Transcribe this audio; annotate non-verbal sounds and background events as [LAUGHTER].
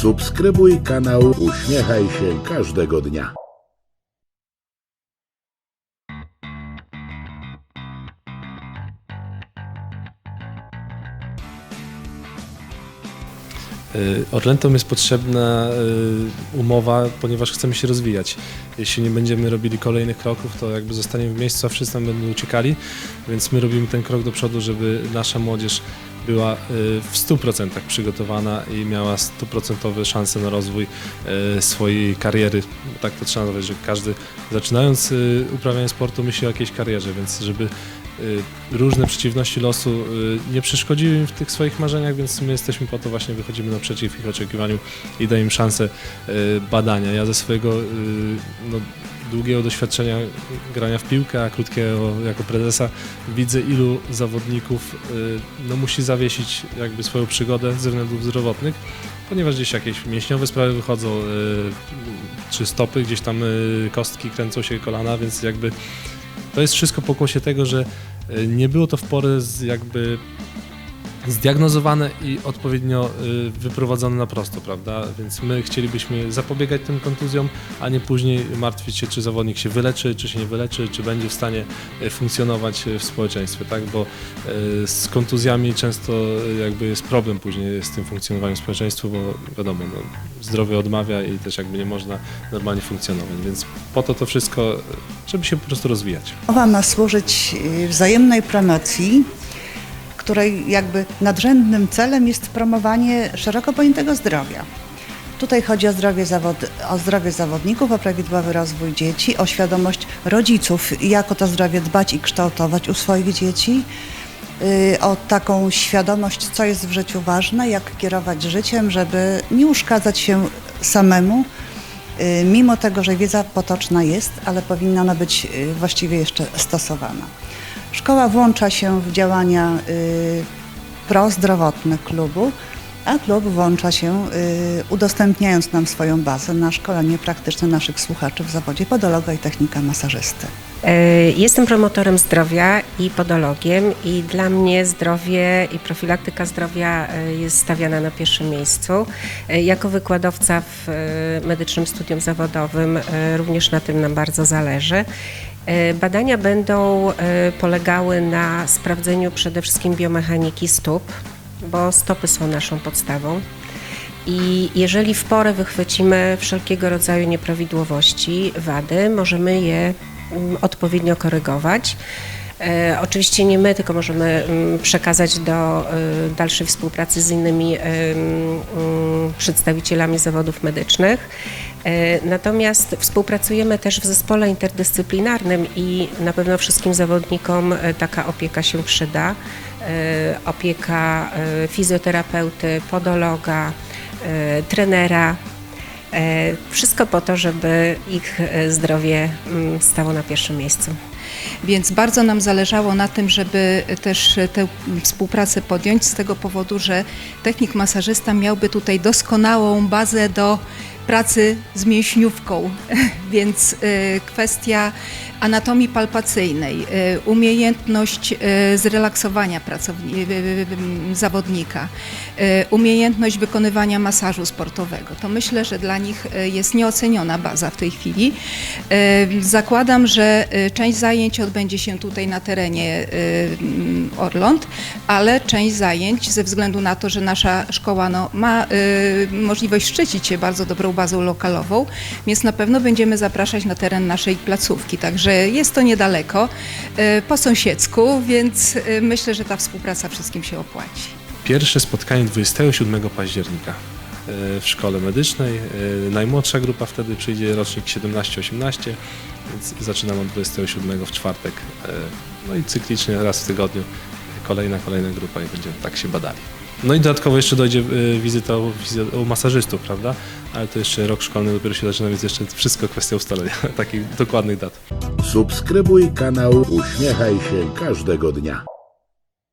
Subskrybuj kanał Uśmiechaj się każdego dnia. Y, Orlentom jest potrzebna y, umowa, ponieważ chcemy się rozwijać. Jeśli nie będziemy robili kolejnych kroków, to jakby zostaniemy w miejscu, a wszyscy nam będą uciekali, więc my robimy ten krok do przodu, żeby nasza młodzież była y, w 100% przygotowana i miała 100% szanse na rozwój y, swojej kariery. Tak to trzeba nazwać, że każdy zaczynając y, uprawianie sportu myśli o jakiejś karierze, więc żeby różne przeciwności losu nie przeszkodziły im w tych swoich marzeniach, więc my jesteśmy po to właśnie, wychodzimy naprzeciw ich oczekiwaniu i dajemy im szansę badania. Ja ze swojego no, długiego doświadczenia grania w piłkę, a krótkiego jako prezesa widzę ilu zawodników y, no, musi zawiesić jakby swoją przygodę ze względów zdrowotnych, ponieważ gdzieś jakieś mięśniowe sprawy wychodzą, y, czy stopy, gdzieś tam y, kostki kręcą się kolana, więc jakby to jest wszystko pokłosie tego, że nie było to w porę z jakby zdiagnozowane i odpowiednio y, wyprowadzone na prosto, prawda? Więc my chcielibyśmy zapobiegać tym kontuzjom, a nie później martwić się, czy zawodnik się wyleczy, czy się nie wyleczy, czy będzie w stanie y, funkcjonować y, w społeczeństwie, tak? Bo z kontuzjami często jakby jest problem później z tym funkcjonowaniem w społeczeństwie, bo wiadomo, no, zdrowie odmawia i też jakby nie można normalnie funkcjonować, więc po to to wszystko, żeby się po prostu rozwijać. Mowa ma służyć wzajemnej promocji, której jakby nadrzędnym celem jest promowanie szeroko pojętego zdrowia. Tutaj chodzi o zdrowie, zawod, o zdrowie zawodników, o prawidłowy rozwój dzieci, o świadomość rodziców, jak o to zdrowie dbać i kształtować u swoich dzieci, y, o taką świadomość, co jest w życiu ważne, jak kierować życiem, żeby nie uszkadzać się samemu, y, mimo tego, że wiedza potoczna jest, ale powinna ona być y, właściwie jeszcze stosowana. Szkoła włącza się w działania y, prozdrowotne klubu, a klub włącza się y, udostępniając nam swoją bazę na szkolenie praktyczne naszych słuchaczy w zawodzie podologa i technika masażysty. E, Jestem promotorem zdrowia i podologiem i dla mnie zdrowie i profilaktyka zdrowia e, jest stawiana na pierwszym miejscu. E, Jako wykładowca w medycznym studium zawodowym również na tym nam bardzo zależy. Badania będą polegały na sprawdzeniu przede wszystkim biomechaniki stóp, bo stopy są naszą podstawą. I jeżeli w porę wychwycimy wszelkiego rodzaju nieprawidłowości, wady, możemy je odpowiednio korygować. E, oczywiście nie my, tylko możemy mm, przekazać do e, dalszej współpracy z innymi e, mm, przedstawicielami zawodów medycznych. E, Natomiast współpracujemy też w zespole interdyscyplinarnym i na pewno wszystkim zawodnikom e, taka opieka się przyda. Opieka fizjoterapeuty, podologa, trenera. E, Wszystko po to, żeby ich e, zdrowie mm, stało na pierwszym miejscu. Więc bardzo nam zależało na tym, żeby też tę współpracę podjąć z tego powodu, że technik masażysta miałby tutaj doskonałą bazę do pracy z mięśniówką, [LAUGHS] więc y, kwestia anatomii palpacyjnej, y, umiejętność y, zrelaksowania pracowni- zawodnika, umiejętność wykonywania masażu sportowego. To myślę, że dla nich jest nieoceniona baza w tej chwili. Zakładam, że część zajęć odbędzie się tutaj na terenie mm, Orląt, ale część zajęć ze względu na to, że nasza szkoła no, ma możliwość szczycić się bardzo dobrą bazą lokalową, więc na pewno będziemy zapraszać na teren naszej placówki. Także jest to niedaleko, y, po sąsiedzku, więc y, myślę, że ta współpraca wszystkim się opłaci. Pierwsze spotkanie 27 października e, w szkole medycznej. E, Najmłodsza grupa wtedy przyjdzie rocznik 17-18, więc zaczynamy od 27 w czwartek. E, No i cyklicznie raz w tygodniu kolejna, kolejna grupa i będziemy tak się badali. No i dodatkowo jeszcze dojdzie e, wizyta u, fizjo- u masażystów, prawda? Ale to jeszcze rok szkolny dopiero się zaczyna, więc jeszcze wszystko kwestia ustalenia [LAUGHS] takich dokładnych dat. Subskrybuj kanał Uśmiechaj się każdego dnia.